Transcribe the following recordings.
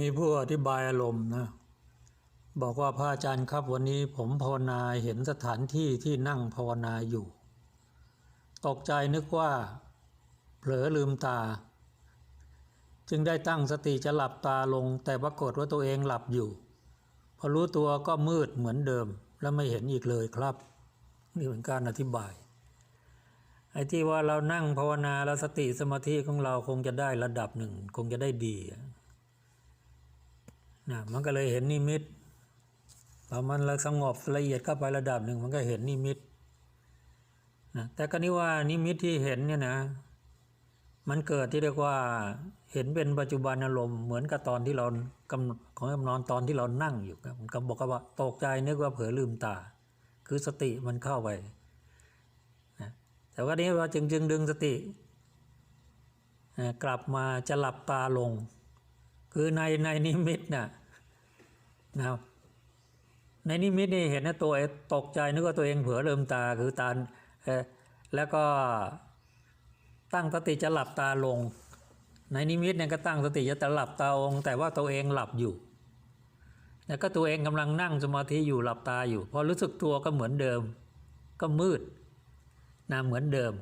มีผู้อธิบายอารมณ์นะบอกว่าพระอาจารย์ครับวันนี้ผมภาวนาเห็นสถานที่ที่นั่งภาวนาอยู่ ตกใจนึกว่า เผลอลืมตา จึงได้ตั้งสติจะหลับตาลง แต่ปรากฏว่าตัวเองหลับอยู่ พอรู้ตัวก็มืดเหมือนเดิมและไม่เห็นอีกเลยครับ นี่เป็นการอธิบายไอ้ที่ว่าเรานั่งภาวนาแล้วสติสมาธิของเราคงจะได้ระดับหนึ่ง คงจะได้ดี นะมันก็เลยเห็นนิมิตพอมันละสงบละเอียดเข้าไประดับหนึ่งมันก็เห็นนิมิตนะแต่ก็นี่ว่านิมิตที่เห็นเนี่ยนะ มันเกิดที่เรียกว่าเห็นเป็นปัจจุบันอารมณ์เหมือนกับตอนที่เรากำของกำนอนตอนที่เรานั่งอยู่ครับมันก็บอกว่าตกใจนึกว่าเผลอลืมตา คือสติมันเข้าไปนะแต่ว่านี้ว่าจึงจึงดึงสตินะกลับมาจะหลับตาลง คือในในนิมิตน่ะนะครับในนิมิตนี่เห็นนะตัวเอตกใจนึกว่าตัวเองเผลอลืมตาคือตาแล้วก็ตั้งสติจะหลับตาลง ในนิมิตเนี่ยก็ตั้งสติจะหลับตาองแต่ว่าตัวเองหลับอยู่แล้วก็ตัวเองกำลังนั่งสมาธิอยู่หลับตาอยู่ พอรู้สึกตัวก็เหมือนเดิม ก็มืดนะเหมือนเดิม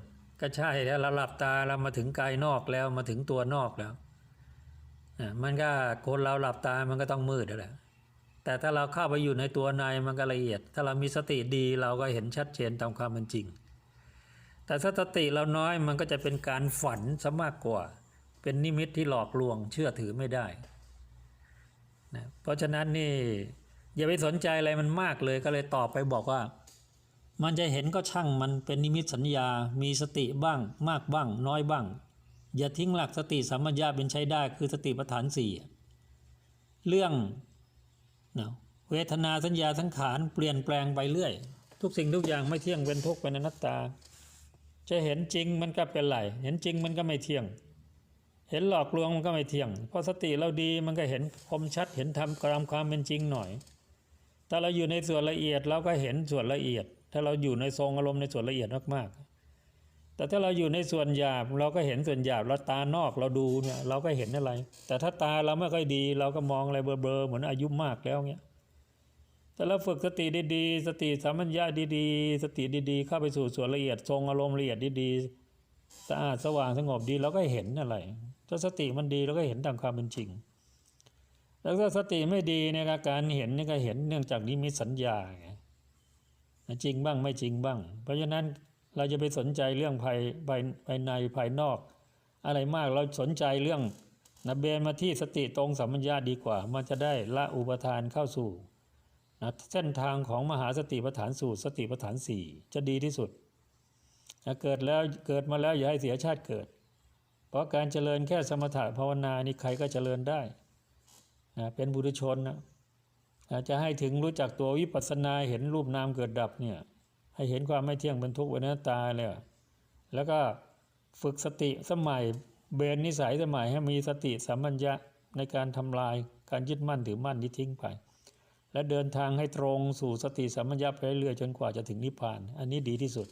ก็ใช่แล้วเราหลับตาเรามาถึงกายนอกแล้วมาถึงตัวนอกแล้ว มันก็คนเราหลับตามันก็ต้องมืดแหละแต่ถ้าเราเข้าไปอยู่ในตัวในมันก็ละเอียด ถ้าเรามีสติดีเราก็เห็นชัดเจนตามความเป็นจริง แต่ถ้าสติเราน้อยมันก็จะเป็นการฝันซะมากกว่า เป็นนิมิตที่หลอกลวงเชื่อถือไม่ได้นะเพราะฉะนั้นนี่อย่าไปสนใจอะไรมันมากเลยก็เลยตอบไปบอกว่า มันจะเห็นก็ช่างมันเป็นนิมิตสัญญา มีสติบ้าง มากบ้าง น้อยบ้าง อย่าทิ้งหลักสติสัมปชัญญะเป็นใช้ได้คือสติปัฏฐานสี่เรื่องนะเวทนาสัญญาสังขารเปลี่ยนแปลงไปเรื่อย ทุกสิ่งทุกอย่างไม่เที่ยงเป็นทุกข์เป็นอนัตตา จะเห็นจริงมันก็เป็นไหลเห็นจริงมันก็ไม่เที่ยง เห็นหลอกลวงมันก็ไม่เที่ยง เพราะสติเราดีมันก็เห็นคมชัดเห็นธรรมกรามความเป็นจริงหน่อย ถ้าเราอยู่ในส่วนละเอียดเราก็เห็นส่วนละเอียด ถ้าเราอยู่ในทรงอารมณ์ในส่วนละเอียดมากๆ แต่ถ้าเราอยู่ในส่วนหยาบเราก็เห็นส่วนหยาบเราตานอกเราดูเนี่ยเราก็เห็นอะไร แต่ถ้าตาเราไม่ค่อยดี เราก็มองอะไรเบลอๆเหมือนอายุมากแล้วเงี้ยแต่เราฝึกสติดีๆ สติสัมปัญญาดีๆ สติดีๆ เข้าไปสู่ส่วนละเอียดทรงอารมณ์ละเอียดดีๆสะอาดสว่างสงบดีเราก็เห็นอะไร ถ้าสติมันดีเราก็เห็นตามความเป็นจริง แล้วถ้าสติไม่ดีเนี่ยการเห็นนี่ก็เห็นเนื่องจากนิมิตสัญญาไงจริงบ้างไม่จริงบ้าง เพราะฉะนั้น เราจะไปสนใจเรื่องภายภายภายในภายนอก อะไรมากเราสนใจเรื่องนะเบนมาที่สติตรงสัมปัญญาดีกว่า มันจะได้ละอุปทานเข้าสู่นะเส้นทางของมหาสติปัฏฐานสูตรสติปัฏฐานสี่จะดีที่สุดนะเกิดแล้วเกิดมาแล้วอย่าให้เสียชาติเกิด เพราะการเจริญแค่สมถะภาวนานี่ใครก็เจริญได้นะเป็นบุรุชนนะนะจะให้ถึงรู้จักตัววิปัสสนาเห็นรูปนามเกิดดับเนี่ย ให้เห็นความไม่เที่ยงเป็นทุกข์เป็นนัตตาเลยแล้วก็ฝึกสติสมัยเบนนิสัยสมัยให้มีสติสัมปัญญะในการทำลายการยึดมั่นถือมั่นที่ทิ้งไป และเดินทางให้ตรงสู่สติสัมปัญญะไปเรื่อยจนกว่าจะถึงนิพพาน อันนี้ดีที่สุด